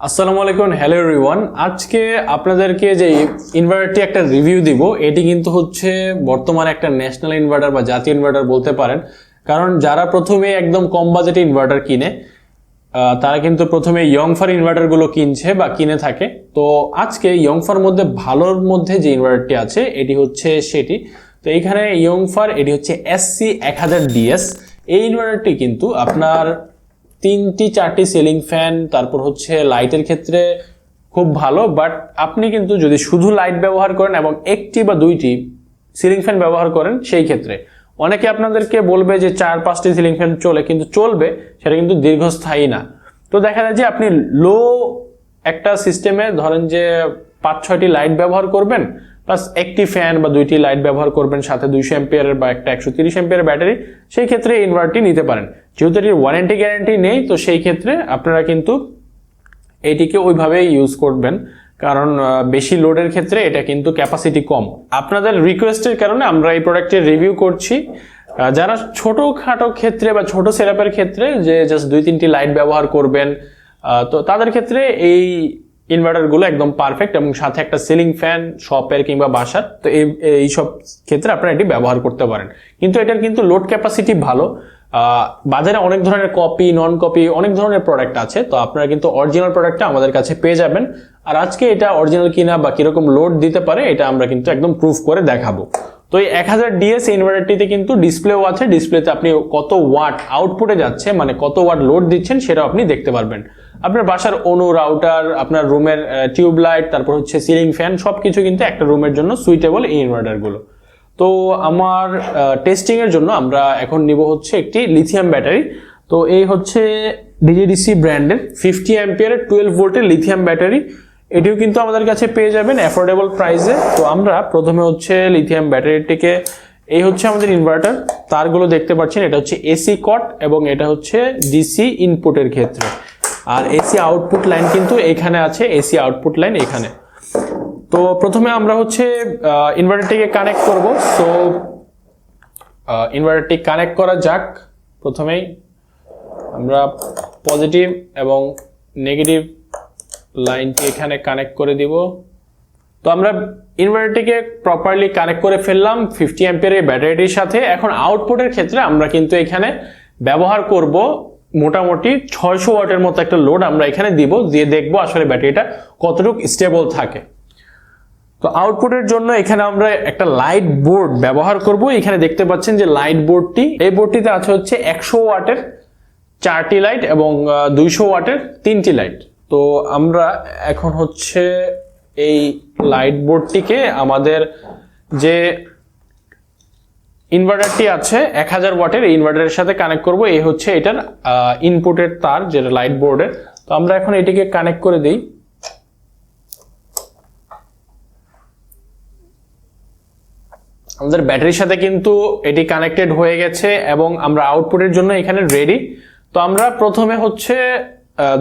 আসসালামু আলাইকুম hello everyone আজকে আপনাদেরকে যে ইনভার্টারটি একটা রিভিউ দিব, এটি কিন্তু হচ্ছে বর্তমানে একটা ন্যাশনাল ইনভার্টার বা জাতীয় ইনভার্টার বলতে পারেন। কারণ যারা প্রথমে একদম কম বাজেটে ইনভার্টার কিনে তারা কিন্তু প্রথমে ইয়ংফার ইনভার্টারগুলো কিনছে বা কিনে থাকে। তো আজকে ইয়ংফার মধ্যে ভালোর মধ্যে যে ইনভার্টারটি আছে, এটি হচ্ছে সেটি। তো এইখানে ইয়ংফার এটি হচ্ছে এসসি এক হাজার ডিএস এই ইনভার্টারটি কিন্তু আপনার তিনটি, চারটি সিলিং ফ্যান তারপর হচ্ছে লাইটের ক্ষেত্রে খুব ভালো বাট আপনি কিন্তু যদি শুধু লাইট ব্যবহার করেন এবং একটি বা দুইটি সিলিং ফ্যান ব্যবহার করেন সেই ক্ষেত্রে। অনেকে আপনাদেরকে বলবে যে চার, পাঁচটি সিলিং ফ্যান চলে, কিন্তু চলবে, সেটা কিন্তু দীর্ঘস্থায়ী না। তো দেখা যায় যে আপনি লো একটা সিস্টেমে ধরেন যে পাঁচ, ছয়টি লাইট ব্যবহার করবেন প্লাস একটি ফ্যান বা দুইটি লাইট ব্যবহার করবেন, সাথে দুইশো এম্পিয়ারের বা একটা একশো তিরিশ এম্পিয়ারের ব্যাটারি সেই ক্ষেত্রে ইনভার্টটি নিতে পারেন। যেহেতু এটির ওয়ারেন্টি গ্যারান্টি নেই, তো সেই ক্ষেত্রে আপনারা কিন্তু এটিকে ওইভাবে ইউজ করবেন। কারণ বেশি লোডের ক্ষেত্রে এটা কিন্তু ক্যাপাসিটি কম। আপনাদের রিকোয়েস্টের কারণে আমরা এই প্রোডাক্টের রিভিউ করছি। যারা ছোটোখাটো ক্ষেত্রে বা ছোট সেটআপের ক্ষেত্রে যে জাস্ট দুই, তিনটি লাইট ব্যবহার করবেন তো তাদের ক্ষেত্রে এই ইনভার্টারগুলো একদম পারফেক্ট এবং সাথে একটা সিলিং ফ্যান শপের কিংবা বাসার, তো এই সব ক্ষেত্রে আপনারা এটি ব্যবহার করতে পারেন। কিন্তু এটার কিন্তু লোড ক্যাপাসিটি ভালো। বাজারে অনেক ধরনের কপি নন কপি অনেক ধরনের প্রোডাক্ট আছে, তো আপনারা কিন্তু অরিজিনাল প্রোডাক্টটা আমাদের কাছে পেয়ে যাবেন। আর আজকে এটা অরিজিনাল কিনা বা কীরকম লোড দিতে পারে, এটা আমরা কিন্তু একদম প্রুফ করে দেখাবো। তো এই এক হাজার ডিএস ইনভার্টারটিতে কিন্তু ডিসপ্লেও আছে ডিসপ্লেতে আপনি কত ওয়াট আউটপুটে যাচ্ছে মানে কত ওয়াট লোড দিচ্ছেন সেটাও আপনি দেখতে পারবেন। আপনার বাসার অনু রাউটার আপনার রুমের টিউব লাইট তারপর হচ্ছে সিলিং ফ্যান সব কিছু কিন্তু একটা রুমের জন্য সুইটেবল এই ইনভার্টারগুলো তো আমার টেস্টিং এর জন্য আমরা এখন নিব হচ্ছে একটি লিথিয়াম ব্যাটারি তো এই হচ্ছে ডিজিডিসি ব্র্যান্ডের ফিফটি অ্যাম্পিয়ারের টুয়েলভ ভোল্টের লিথিয়াম ব্যাটারি এটিও কিন্তু আমাদের কাছে পেয়ে যাবেন অ্যাফোর্ডেবল প্রাইসে তো আমরা প্রথমে হচ্ছে লিথিয়াম ব্যাটারিটিকে এই হচ্ছে আমাদের ইনভার্টার তারগুলো দেখতে পাচ্ছেন, এটা হচ্ছে এসি কট এবং এটা হচ্ছে ডিসি ইনপুটের ক্ষেত্রে। আর এসি আউটপুট লাইন কিন্তু এখানে আছে এসি আউটপুট লাইন এখানে। তো প্রথমে আমরা হচ্ছে ইনভার্টারটিকে কানেক্ট করব। সো ইনভার্টারটি কানেক্ট করা যাক প্রথমেই। আমরা পজিটিভ এবং নেগেটিভ লাইনটি এখানে কানেক্ট করে দিব। তো আমরা ইনভার্টারটিকে প্রপারলি কানেক্ট করে ফেললাম ফিফটি অ্যাম্পিয়ারের ব্যাটারিটির সাথে। এখন আউটপুটের ক্ষেত্রে আমরা কিন্তু এখানে ব্যবহার করব মোটামুটি ছয়শো ওয়াটের মতো একটা লোড আমরা এখানে দিব, দিয়ে দেখব আসলে ব্যাটারিটা কতটুকু স্টেবল থাকে। তো আউটপুটের জন্য এখানে আমরা একটা লাইট বোর্ড ব্যবহার করব। এখানে দেখতে পাচ্ছেন যে লাইট বোর্ডটি এই বোর্ডটিতে আছে হচ্ছে একশো ওয়াটের চারটি লাইট এবং দুইশো ওয়াটের তিনটি লাইট তো আমরা এখন হচ্ছে এই লাইট বোর্ডটিকে আমাদের যে ইনভার্টারটি আছে, এক হাজার ওয়াটের এই ইনভার্টারের সাথে কানেক্ট করব। এই হচ্ছে এটার ইনপুটের তার, যেটা লাইট বোর্ডের তো আমরা এখন এটিকে কানেক্ট করে দিই। আমাদের ব্যাটারির সাথে কিন্তু এটি কানেক্টেড হয়ে গেছে এবং আমরা আউটপুটের জন্য এখানে রেডি তো আমরা প্রথমে হচ্ছে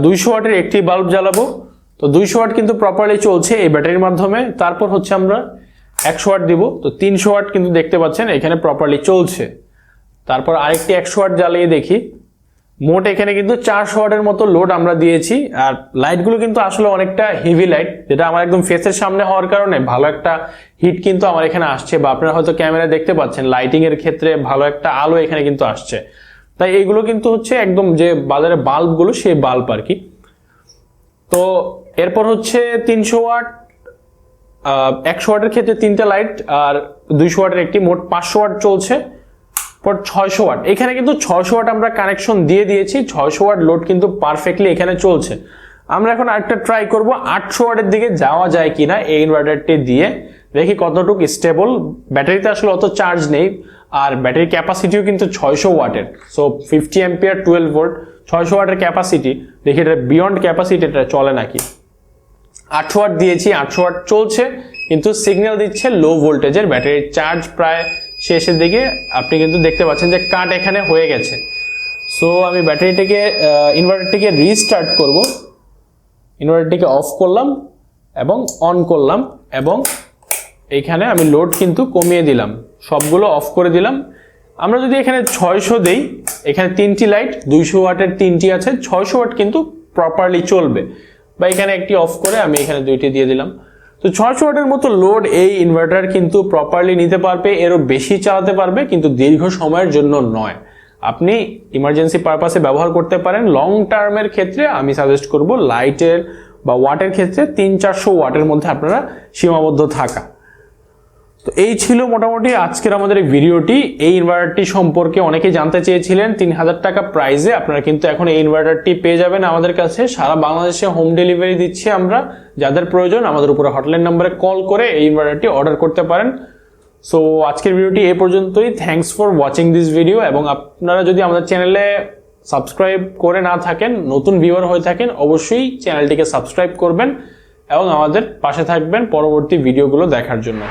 দুইশো ওয়াটের একটি বাল্ব জ্বালাবো। তো দুইশো ওয়াট কিন্তু প্রপারলি চলছে এই ব্যাটারির মাধ্যমে। তারপর হচ্ছে আমরা একশো ওয়াট দিব। তো তিনশো ওয়াট কিন্তু দেখতে পাচ্ছেন, এখানে প্রপারলি চলছে। তারপর আরেকটি একশো ওয়াট জ্বালিয়ে দেখি। মোট এখানে কিন্তু চারশো ওয়াটের মতো লোড আমরা দিয়েছি, আর লাইটগুলো কিন্তু আসলে অনেকটা হেভি লাইট যেটা আমার একদম ফেসের সামনে হওয়ার কারণে ভালো একটা হিট কিন্তু আমার এখানে আসছে, বা আপনারা হয়তো ক্যামেরা দেখতে পাচ্ছেন লাইটিং এর ক্ষেত্রে ভালো একটা আলো এখানে কিন্তু আসছে। তাই এইগুলো কিন্তু হচ্ছে একদম যে বাজারে বাল্বগুলো সেই বাল্ব আর কি। তো এরপর হচ্ছে তিনশো ওয়াট একশো ওয়াটের ক্ষেত্রে তিনটা লাইট আর দুইশো ওয়াটের একটি মোট পাঁচশো ওয়াট চলছে। পর ছয়শো ওয়াট। এখানে কিন্তু ছয়শো ওয়াট আমরা কানেকশন দিয়ে দিয়েছি। ছয়শো ওয়াট লোড কিন্তু পারফেক্টলি এখানে চলছে। আমরা এখন আরেকটা ট্রাই করব, আটশো ওয়াটের দিকে যাওয়া যায় কি না এই ইনভার্টারটি দিয়ে। দেখি কতটুকু স্টেবল ব্যাটারিতে আসলে অত চার্জ নেই, আর ব্যাটারি ক্যাপাসিটিও কিন্তু ছয়শো ওয়াটের। So fifty ampere twelve volt ছয়শো ওয়াটের ক্যাপাসিটি দেখি এটা বিয়ন্ড ক্যাপাসিটি এটা চলে নাকি? আটশো ওয়াট দিয়েছি, আটশো ওয়াট চলছে, কিন্তু সিগন্যাল দিচ্ছে লো ভোল্টেজের ব্যাটারির চার্জ প্রায় শেষের দিকে আপনি কিন্তু দেখতে পাচ্ছেন যে কাট এখানে হয়ে গেছে। সো আমি ব্যাটারিটিকে ইনভার্টারটিকে রিস্টার্ট করব। ইনভার্টারটিকে অফ করলাম এবং অন করলাম এবং এখানে আমি লোড কিন্তু কমিয়ে দিলাম। সবগুলো অফ করে দিলাম। আমরা যদি এখানে ছয়শো দেই, এখানে তিনটি লাইট দুইশো ওয়াটের তিনটি আছে, ছয়শো ওয়াট কিন্তু প্রপারলি চলবে। বা এখানে একটি অফ করে আমি এখানে দুইটি দিয়ে দিলাম। তো ছয়শো ওয়াটের মতো লোড এই ইনভার্টার কিন্তু প্রপারলি নিতে পারবে, এরও বেশি চালাতে পারবে, কিন্তু দীর্ঘ সময়ের জন্য নয়। আপনি ইমার্জেন্সি পারপাসে ব্যবহার করতে পারেন লং টার্মের ক্ষেত্রে আমি সাজেস্ট করব লাইটের বা ওয়াটের ক্ষেত্রে তিন চারশো ওয়াটের মধ্যে আপনারা সীমাবদ্ধ থাকা। তো এই ছিল মোটামুটি আজকের আমাদের এই ভিডিওটি। এই ইনভার্টারটি সম্পর্কে অনেকে জানতে চেয়েছিলেন, তিন হাজার টাকা প্রাইজে আপনারা কিন্তু এখন এই ইনভার্টারটি পেয়ে যাবেন আমাদের কাছে। সারা বাংলাদেশে হোম ডেলিভারি দিচ্ছি আমরা। যাদের প্রয়োজন আমাদের উপরে হটলাইন নাম্বারে কল করে এই ইনভার্টারটি অর্ডার করতে পারেন। সো আজকের ভিডিওটি এ পর্যন্তই। Thanks for watching this video এবং আপনারা যদি আমাদের চ্যানেলে সাবস্ক্রাইব করে না থাকেন, নতুন ভিউয়ার হয়ে থাকেন, অবশ্যই চ্যানেলটিকে সাবস্ক্রাইব করবেন এবং আমাদের পাশে থাকবেন পরবর্তী ভিডিওগুলো দেখার জন্য।